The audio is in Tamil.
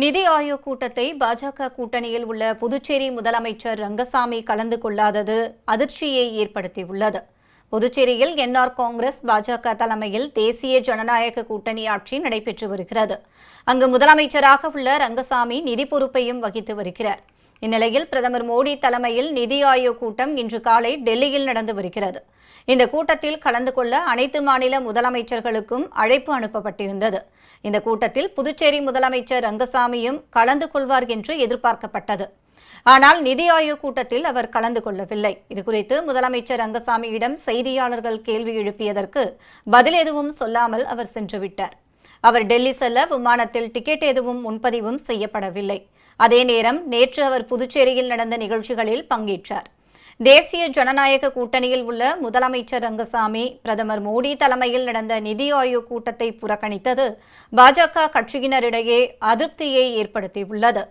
நிதி ஆயோக் கூட்டத்தை பாஜக கூட்டணியில் உள்ள புதுச்சேரி முதலமைச்சர் ரங்கசாமி கலந்து கொள்ளாதது அதிர்ச்சியை ஏற்படுத்தியுள்ளது. புதுச்சேரியில் என்ஆர் காங்கிரஸ் பாஜக தலைமையில் தேசிய ஜனநாயக கூட்டணி ஆட்சி நடைபெற்று வருகிறது. அங்கு முதலமைச்சராக உள்ள ரங்கசாமி நிதி பொறுப்பையும் வகித்து வருகிறார். இந்நிலையில் பிரதமர் மோடி தலைமையில் நிதி ஆயோக் கூட்டம் இன்று காலை டெல்லியில் நடந்து வருகிறது. இந்த கூட்டத்தில் கலந்து கொள்ள அனைத்து மாநில முதலமைச்சர்களுக்கும் அழைப்பு அனுப்பப்பட்டிருந்தது. இந்த கூட்டத்தில் புதுச்சேரி முதலமைச்சர் ரங்கசாமியும் கலந்து கொள்வார் என்று எதிர்பார்க்கப்பட்டது. ஆனால் நிதி ஆயோக் கூட்டத்தில் அவர் கலந்து கொள்ளவில்லை. இதுகுறித்து முதலமைச்சர் ரங்கசாமியிடம் செய்தியாளர்கள் கேள்வி எழுப்பியதற்கு பதில் எதுவும் சொல்லாமல் அவர் சென்றுவிட்டார். அவர் டெல்லி செல்ல விமானத்தில் டிக்கெட் எதுவும் முன்பதிவும் செய்யப்படவில்லை. அதே நேரம் நேற்று அவர் புதுச்சேரியில் நடந்த நிகழ்ச்சிகளில் பங்கேற்றார். தேசிய ஜனநாயக கூட்டணியில் உள்ள முதலமைச்சர் ரங்கசாமி பிரதமர் மோடி தலைமையில் நடந்த நிதி ஆயோக் கூட்டத்தை புறக்கணித்தது பாஜக கட்சியினரிடையே அதிருப்தியை ஏற்படுத்தியுள்ளது.